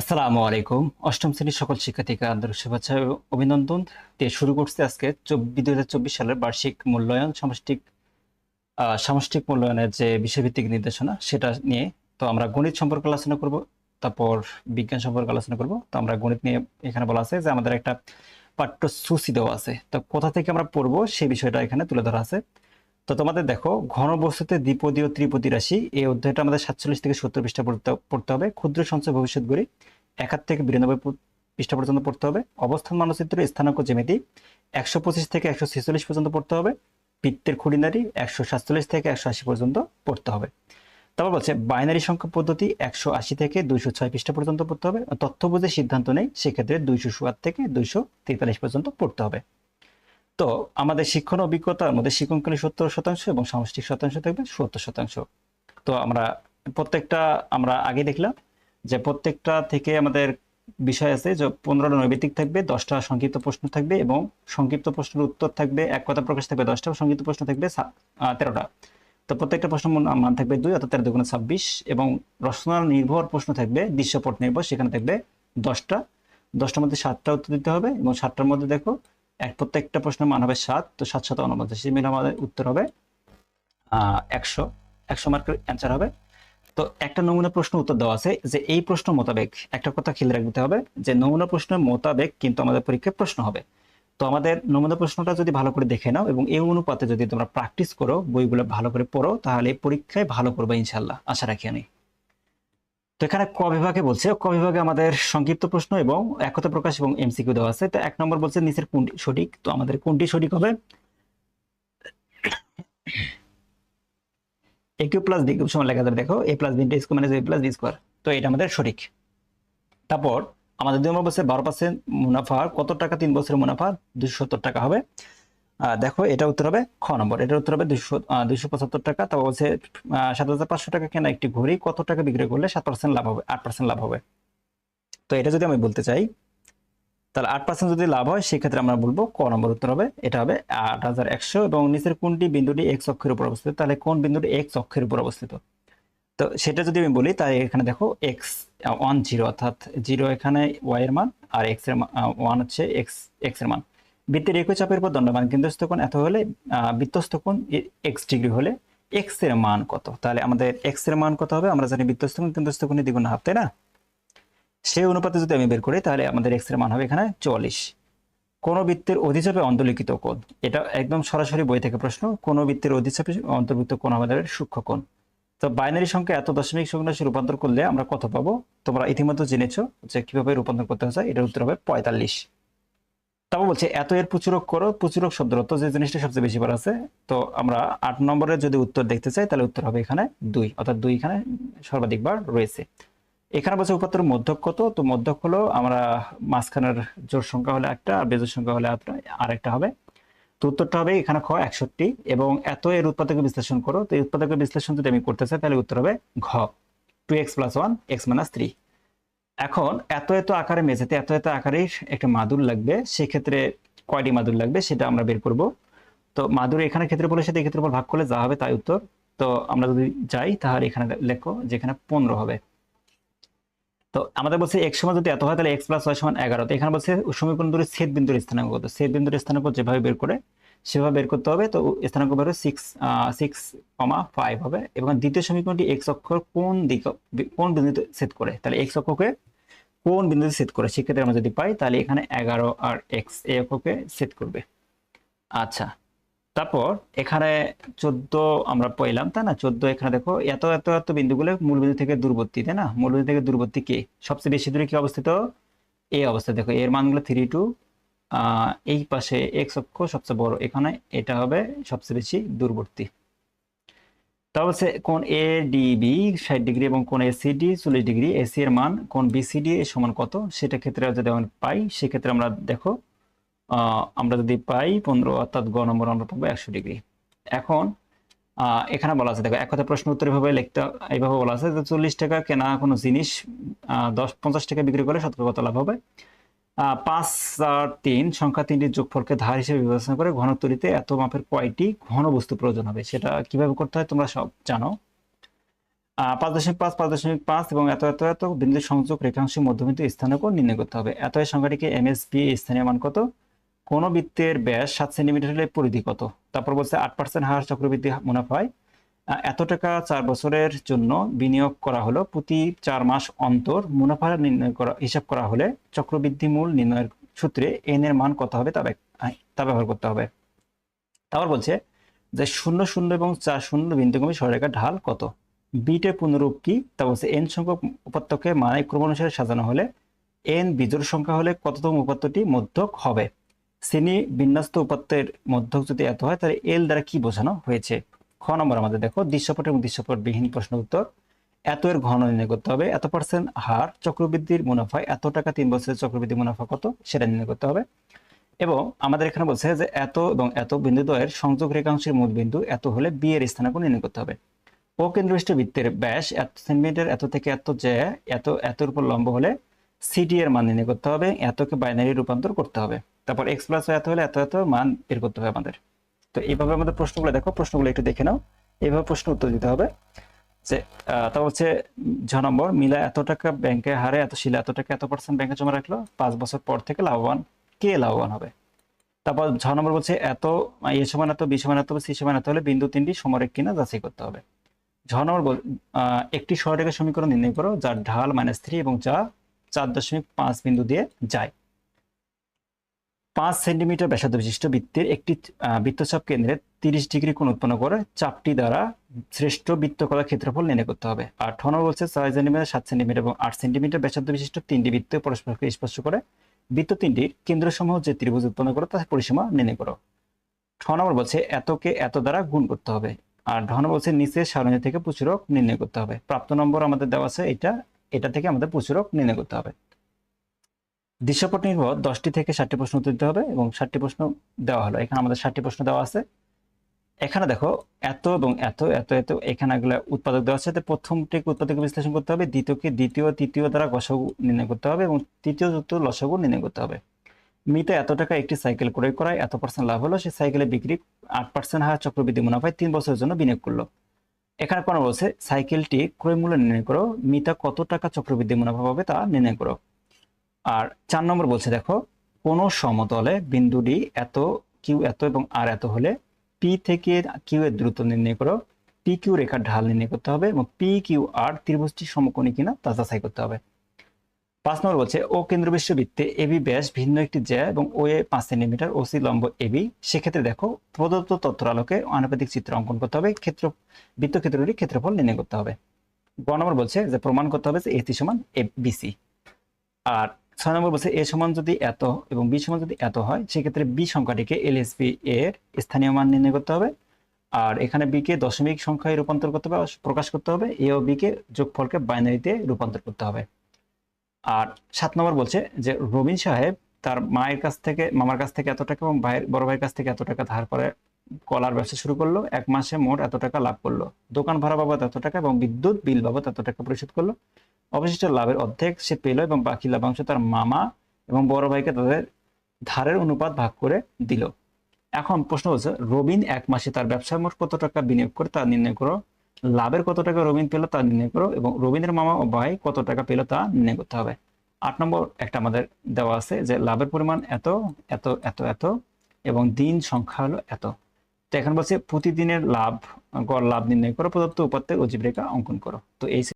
আসসালামু আলাইকুম। অষ্টম শ্রেণির সকল শিক্ষার্থীকে আন্তরিক শুভেচ্ছা অভিনন্দন। দিয়ে শুরু করছে আজকে দুই চব্বিশ সালের বার্ষিক মূল্যায়ন সামষ্টিক সামষ্টিক মূল্যায়নের যে বিষয়ভিত্তিক নির্দেশনা, সেটা নিয়ে তো আমরা গণিত সম্পর্কে আলোচনা করব, তারপর বিজ্ঞান সম্পর্কে আলোচনা করব। তো আমরা গণিত নিয়ে এখানে বলা আছে যে আমাদের একটা পাঠ্যসূচি দেওয়া আছে। তো কোথা থেকে আমরা পড়ব সেই বিষয়টা এখানে তুলে ধরা আছে। তো তোমাদের দেখো, ঘনবস্তুতে দ্বিপদী ও ত্রিপদী রাশি। এই অধ্যায়টা আমাদের সাতচল্লিশ থেকে সত্তর পৃষ্ঠা পড়তে হবে। ক্ষুদ্র সঞ্চয় ভবিষ্যৎ গড়ি একাত থেকে বিরানব্বই পৃষ্ঠা পর্যন্ত পড়তে হবে। অবস্থান মানচিত্র, স্থানাঙ্ক জ্যামিতি, একশো পঁচিশ থেকে একশো ছেচল্লিশ পর্যন্ত পড়তে হবে। বৃত্তের খুঁটিনারি একশো সাতচল্লিশ থেকে একশো আশি পর্যন্ত পড়তে হবে। তারপর বলছে, বাইনারি সংখ্যা পদ্ধতি, একশো আশি থেকে দুইশো ছয় পৃষ্ঠা পর্যন্ত পড়তে হবে। তথ্য বুঝে সিদ্ধান্ত নেই, সেক্ষেত্রে দুইশো সুয়াত থেকে দুইশো তেতাল্লিশ পর্যন্ত পড়তে হবে। তো আমাদের শিক্ষণ অভিজ্ঞতার মধ্যে শিক্ষণকালী সত্তর শতাংশ এবং সামষ্টিক শতাংশ থাকবে সত্তর শতাংশ। তো আমরা প্রত্যেকটা আমরা আগে দেখলাম যে প্রত্যেকটা থেকে আমাদের বিষয় আছে যে পনেরোটা নৈবেদিক থাকবে, দশটা সংক্ষিপ্ত প্রশ্ন থাকবে এবং সংক্ষিপ্ত প্রশ্নের উত্তর থাকবে, এক কথা প্রকাশ থাকবে দশটা সংক্ষিপ্ত প্রশ্ন থাকবে তেরোটা। তো প্রত্যেকটা প্রশ্ন মান থাকবে দুই অর্থাৎ তেরো দুগুণে ছাব্বিশ এবং রচনা নির্ভর প্রশ্ন থাকবে, দৃশ্যপট নির্ভর, সেখানে থাকবে দশটা। দশটার মধ্যে সাতটা উত্তর দিতে হবে এবং সাতটার মধ্যে দেখো এক প্রত্যেকটা প্রশ্নের মান হবে সাত, তো সাত সাত সেই মিলে আমাদের উত্তর হবে একশো। একশো মার্কের অ্যান্সার হবে। তো একটা নমুনা প্রশ্ন উত্তর দেওয়া আছে যে এই প্রশ্ন মোতাবেক একটা কথা খেয়াল রাখতে হবে যে নমুনা প্রশ্নের মোতাবেক কিন্তু আমাদের পরীক্ষায় প্রশ্ন হবে। তো আমাদের নমুনা প্রশ্নটা যদি ভালো করে দেখে নাও এবং এই অনুপাতে যদি তোমরা প্র্যাকটিস করো, বইগুলো ভালো করে পড়ো, তাহলে পরীক্ষায় ভালো করবে ইনশাল্লাহ আশা রাখি আমি। তো এখানে ক বিভাগে বলছে, ক বিভাগে আমাদের সংক্ষিপ্ত প্রশ্ন এবং একতা প্রকাশ এবং এমসিকিউ দেওয়া আছে। তো এক নম্বর বলছে নিচের কোনটি সঠিক? তো আমাদের কোনটি সঠিক হবে? A cube plus B cube সমান লেখা যাবে, দেখো। A plus B into square minus A plus B square তো এটা আমাদের সঠিক। তারপর আমাদের দুই নম্বর বলছে বারো পার্সেন্ট মুনাফার কত টাকা তিন বছরের মুনাফা? দুশো সত্তর টাকা হবে। দেখো এটা উত্তর হবে খ নম্বর। এটার উত্তর হবে দুশো দুশো পঁচাত্তর টাকা, তারপর বলছে সাত হাজার পাঁচশো টাকা কেনা একটি ঘড়ি, কত টাকা বিক্রি করলে সাত পার্সেন্ট লাভ হবে, আট পার্সেন্ট লাভ হবে? তো এটা যদি আমি বলতে চাই, তাহলে আট পার্সেন্ট যদি লাভ হয়, সেক্ষেত্রে আমরা বলব ক নম্বর উত্তর হবে, এটা হবে আট হাজার একশো এবং নিচের কোনটি বিন্দুটি এক অক্ষের উপর অবস্থিত, তাহলে কোন বিন্দুটি এক অক্ষের উপর অবস্থিত? তো সেটা যদি আমি বলি, তাহলে এখানে দেখো এক্স ওয়ান জিরো অর্থাৎ জিরো এখানে ওয়াই এর মান, আর এক্সের ওয়ান হচ্ছে এক্স এক্সের মান। বৃত্তের একই চাপের উপর দণ্ডমান কেন্দ্রস্থ কোণ এত হলে বৃত্তস্থ কোণ এক্স ডিগ্রি হলে এক্সের মান কত? তাহলে আমাদের এক্সের মান কত হবে? আমরা জানি বৃত্তস্থ কোণ, কেন্দ্রস্থ কোণের দ্বিগুণ হাফ, তাই না? সেই অনুপাতে যদি আমি বের করি, তাহলে আমাদের এক্সের মান হবে এখানে চল্লিশ। কোন বৃত্তের অধিচাপে অন্তর্লিখিত কোণ? এটা একদম সরাসরি বই থেকে প্রশ্ন। কোন বৃত্তের অধিচাপে অন্তর্ভুক্ত কোণ আমাদের সূক্ষ্ম কোণ? তো বাইনারি সংখ্যা এত দশমিক সংখ্যা রূপান্তর করলে আমরা কত পাবো? তোমরা ইতিমধ্যে জেনেছো যে কীভাবে রূপান্তর করতে হয়, এটার উত্তর হবে পঁয়তাল্লিশ। তারপর বলছে, এত এর প্রচুরক করো প্রচুরক শব্দের অর্থ যে জিনিসটা সবচেয়ে বেশি বার আছে, তো আমরা আট নম্বরের যদি উত্তর দেখতে চাই, তাহলে উত্তর হবে এখানে দুই, অর্থাৎ দুই এখানে সর্বাধিক বার রয়েছে। এখানে বলছে উপাত্তর মধ্যক কত? তো মধ্যক হলো আমরা মাঝখানের জোর সংখ্যা হলে একটা আর বেজোর সংখ্যা হলে আর একটা- হবে। তো উত্তরটা হবে এখানে খ, একষট্টি, এবং এত এর উৎপাদকের বিশ্লেষণ করো। তো এই উৎপাদকের বিশ্লেষণ যদি আমি করতে চাই, তাহলে উত্তর হবে ঘ। Two X plus one X minus three এখন এত এত আকারে মেঝেতে এত এত আকারের একটা মাদুর লাগবে, সেক্ষেত্রে কয়টি মাদুর লাগবে সেটা আমরা বের করব। তো মাদুর এখানে ক্ষেত্রফলের সাথে ক্ষেত্রফল ভাগ করলে যা হবে তাই উত্তর। তো আমরা যদি যাই তাহলে এখানে লেখো যেখানে পনেরো হবে। তো আমাদের বলছে এক সময় যদি এত হয় তাহলে এক্স প্লাস ওয়াই সমান এগারো। তো এখানে বলছে সমীকরণ দূরে ছেদ বিন্দুর স্থানাঙ্ক কত ছেদ বিন্দুর স্থানাঙ্ক যেভাবে বের করে, সেভাবে বের করতে হবে। তো স্থানাঙ্ক বের সিক্স সিক্স কমা ফাইভ হবে। এবং দ্বিতীয় সমীকরণটি এক্স অক্ষর কোন দিক, কোন বিন্দুতে সেট করে, তাহলে এক্স অক্ষকে কোন বিন্দুতে সেট করে? সেক্ষেত্রে আমরা যদি পাই, তাহলে এখানে এগারো আর এক্স এই অক্ষকে সেট করবে। আচ্ছা তারপর এখানে চোদ্দ আমরা পাইলাম, তাই না? চোদ্দ এখানে দেখো, এত এত এত বিন্দুগুলো মূল বিন্দু থেকে দূরবর্তী, তাই না? মূল বিন্দু থেকে দূরবর্তী কে? সবচেয়ে বেশি দূরে কি অবস্থিত? এই অবস্থা দেখো, এর মানগুলো থ্রি টু এই পাশে এক্স অক্ষ সবচেয়ে বড়, এখানে এটা হবে সবচেয়ে বেশি দূরবর্তী। তা বলছে কোন এ ডিবি ষাট ডিগ্রি এবং কোন এসিডি চল্লিশ ডিগ্রি। এসি এর মান কোন বিসিডি এর সমান কত? সেটা ক্ষেত্রে যদি আমরা পাই, সেক্ষেত্রে আমরা দেখো আমরা যদি পাই পনেরো অর্থাৎ গ নম্বর আমরা পাবো একশো ডিগ্রি। এখন এখানে বলা আছে, দেখো, এক কথা প্রশ্ন উত্তর এভাবে লিখতে, এইভাবে বলা আছে যে চল্লিশ টাকা কেনা কোনো জিনিস দশ, পঞ্চাশ টাকা বিক্রি করলে সতেরো কত লাভ হবে? পাঁচ আর তিন সংখ্যা তিনটির যোগফলকে ধার হিসেবে বিবেচনা করে ঘন ঘনত্বরিতে এত মাপের কয়টি ঘন বস্তু প্রয়োজন হবে? সেটা কীভাবে করতে হয় তোমরা সব জানো। পাঁচ দশমিক পাঁচ পাঁচ দশমিক পাঁচ এবং এত এত এত বিন্দু সংযোগ রেখাংশের মধ্যবিন্দু স্থানাঙ্ক নির্ণয় করতে হবে। এত সংখ্যাটিকে এমএসপি স্থানীয় মান কত? কোন বৃত্তের ব্যাস সাত সেন্টিমিটার হলে পরিধি কত? তারপর বলছে আট পার্সেন্ট হার চক্রবৃদ্ধি মুনাফায় আহ, এত টাকা চার বছরের জন্য বিনিয়োগ করা হলো। প্রতি চার মাস অন্তর মুনাফা নির্ণয় করা, হিসাব করা হলে চক্রবৃদ্ধি মূল নির্ণয়ের সূত্রে এন এর মান কত হবে তা ব্যবহার করতে হবে। তারপর বলছে যে শূন্য শূন্য এবং চার শূন্য বিন্দুগামী সরলরেখার ঢাল কত? বিটে পুনরূপ কি? তা বলছে এন সংখ্যক উপাত্তকে মানে ক্রমানুসারে সাজানো হলে এন বিজোড় সংখ্যা হলে কততম উপাত্তটি মধ্যক হবে? শ্রেণি বিন্যস্ত উপাত্তের মধ্যক যদি এত হয়, তাহলে এল দ্বারা কি বোঝানো হয়েছে? খ নম্বর আমাদের দেখো, দৃশ্যপট এবং দৃশ্যপট বিহীন প্রশ্ন উত্তর। এত এর ঘন নির্ণয় করতে হবে, এত পার্সেন্ট হার চক্রবৃদ্ধির মুনাফা, এত টাকা তিন বছরের চক্রবৃদ্ধি মুনাফা কত সেটা নির্ণয় করতে হবে। এবং আমাদের এখানে বলছে যে এত এবং এত বিন্দুদ্বয়ের সংযোগ রেখাংশের মূল বিন্দু, এত হলে বি এর স্থানাঙ্ক নির্ণয় করতে হবে। ও কেন্দ্রবিষ্ট বৃত্তের ব্যাস এত সেন্টিমিটার, এত থেকে এত যে এত, এতর উপর লম্ব হলে সিডি এর মান নির্ণয় করতে হবে, এতকে বাইনারি রূপান্তর করতে হবে। তারপর এক্স প্লাস এত হলে এত এত মান বের করতে হবে আমাদের। তো এইভাবে আমাদের প্রশ্নগুলো দেখো প্রশ্নগুলো একটু দেখে নাও। এইভাবে প্রশ্ন উত্তর দিতে হবে যে তা উম, ছ নম্বর মিলা এত টাকা ব্যাংকে হারে এত শিলা এত টাকা এত পার্সেন্ট ব্যাংকে জমা রাখল পাঁচ বছর পর থেকে লাভবান কে লাভবান হবে? তারপর ছ নম্বর বলছে এত এ সমান এত বি সমান এত সি সমান এত হলে বিন্দু তিনটি সমরেখ কিনা যাচাই করতে হবে। ছ নম্বর একটি সরলরেখা সমীকরণ নির্ণয় করো যার ঢাল মাইনাস থ্রি এবং যা চার দশমিক পাঁচ বিন্দু দিয়ে যায়। পাঁচ সেন্টিমিটার ব্যাসার্ধ বিশিষ্ট বৃত্তের একটি বৃত্তচাপ কেন্দ্রে তিরিশ ডিগ্রি কোণ উৎপন্ন করে চাপটি দ্বারা শ্রেষ্ঠ বৃত্তকলার ক্ষেত্রফল নির্ণয় করতে হবে। আর ঠ নম্বর বলছে ছয় সেন্টিমিটার, সাত সেন্টিমিটার এবং আট সেন্টিমিটার ব্যাসার্ধ বিশিষ্ট তিনটি বৃত্ত পরস্পরকে স্পর্শ করে। বৃত্ত তিনটির কেন্দ্রসমূহ যে ত্রিভুজ উৎপন্ন করে তার পরিসীমা নির্ণয় করো। ছ নম্বর বলছে এতকে এত দ্বারা গুণ করতে হবে। আর ঢ নম্বর বলছে নিচের সারণী থেকে প্রচুরক নির্ণয় করতে হবে। প্রাপ্ত নম্বর আমাদের দেওয়া আছে এটা এটা থেকে আমাদের প্রচুরক নির্ণয় করতে হবে। দৃশ্যপট নির্ভর দশটি থেকে ষাটটি প্রশ্ন উত্তর দিতে হবে এবং ষাটটি প্রশ্ন দেওয়া হলো। এখানে আমাদের ষাটটি প্রশ্ন দেওয়া আছে। এখানে দেখো, এত এবং এত এত এত, এখানে এগুলো উৎপাদক দেওয়া আছে। প্রথমটিকে উৎপাদকে বিশ্লেষণ করতে হবে, দ্বিতীয়কে দ্বিতীয়, তৃতীয় দ্বারা গসাগু নির্ণয় করতে হবে এবং তৃতীয় যুক্ত লসাগু নির্ণয় করতে হবে। মিতে এত টাকা একটি সাইকেল ক্রয় করায় এত পার্সেন্ট লাভ হলো, সেই সাইকেলে বিক্রি আট পার্সেন্ট হার চক্রবৃদ্ধি মুনাফায় তিন বছরের জন্য বিনিয়োগ করল। এখানে কোনো বলছে সাইকেলটি ক্রয় মূল্য নির্ণয় করো, মিতা কত টাকা চক্রবৃদ্ধি মুনাফা পাবে তা নির্ণয় করো। আর চার নম্বর বলছে, দেখো, কোন সমতলে বিন্দুটি এত কিউ এত এবং আর এত হলে পি থেকে কিউ এর দূরত্ব নির্ণয় করো। পি কিউ রেখার ঢাল নির্ণয় করতে হবে এবং পি কিউ আর ত্রিভুজটি সমকোণী কিনা তা যাচাই করতে হবে। পাঁচ নম্বর বলছে, ও কেন্দ্রবিষ্ট বৃত্তে এবি ব্যাস ভিন্ন একটি জ্যা এবং ও এ পাঁচ সেন্টিমিটার, ও সি লম্ব এবি সেক্ষেত্রে দেখো, প্রদত্ত তথ্যের আলোকে আনুপাতিক চিত্র অঙ্কন করতে হবে, ক্ষেত্র বৃত্ত ক্ষেত্রটির ক্ষেত্রফল নির্ণয় করতে হবে। গ নম্বর বলছে যে প্রমাণ করতে হবে যে এসি সমান এ বিসি আর ছয় নম্বর বলছে, এ সমান যদি এত এবং বি সমান যদি এত হয়, সেক্ষেত্রে বি সংখ্যাটিকে এলএসবি এর স্থানীয় মান নির্ণয় করতে হবে। আর এখানে বি কে দশমিক সংখ্যায় রূপান্তর করতে হবে, প্রকাশ করতে হবে। এ ও বি কে যোগফলকে বাইনারিতে রূপান্তর করতে হবে। আর সাত নম্বর বলছে যে, রবিন সাহেব তার মায়ের কাছ থেকে, মামার কাছ থেকে এত টাকা এবং ভাইয়ের, বড় ভাইয়ের কাছ থেকে এত টাকা ধার করে কলার ব্যবসা শুরু করল। এক মাসে মোট এত টাকা লাভ করল। দোকান ভাড়া বাবদ এত টাকা এবং বিদ্যুৎ বিল বাবদ এত টাকা পরিশোধ করল। অবশিষ্ট লাভের অর্ধেক সে পেল এবং বাকি লাভাংশ তার মামা এবং বড় ভাইকে তাদের ধারের অনুপাত ভাগ করে দিল। এখন প্রশ্ন হচ্ছে, রবিন এক মাসে তার ব্যবসায় মোট কত টাকা বিনিয়োগ করে তা নির্ণয় করো? লাভের কত টাকা রবিন পেল তা নির্ণয় করো এবং রবিনের মামা ও ভাই কত টাকা পেল তা নির্ণয় করতে হবে। আট নম্বর একটা আমাদের দেওয়া আছে যে, লাভের পরিমাণ এত এত এত এত এবং দিন সংখ্যা হলো এত। তো এখন বলছে, প্রতিদিনের লাভ, গড় লাভ নির্ণয় করো, প্রদত্ত উপাত্তের অজীব রেখা অঙ্কন করো। তো এই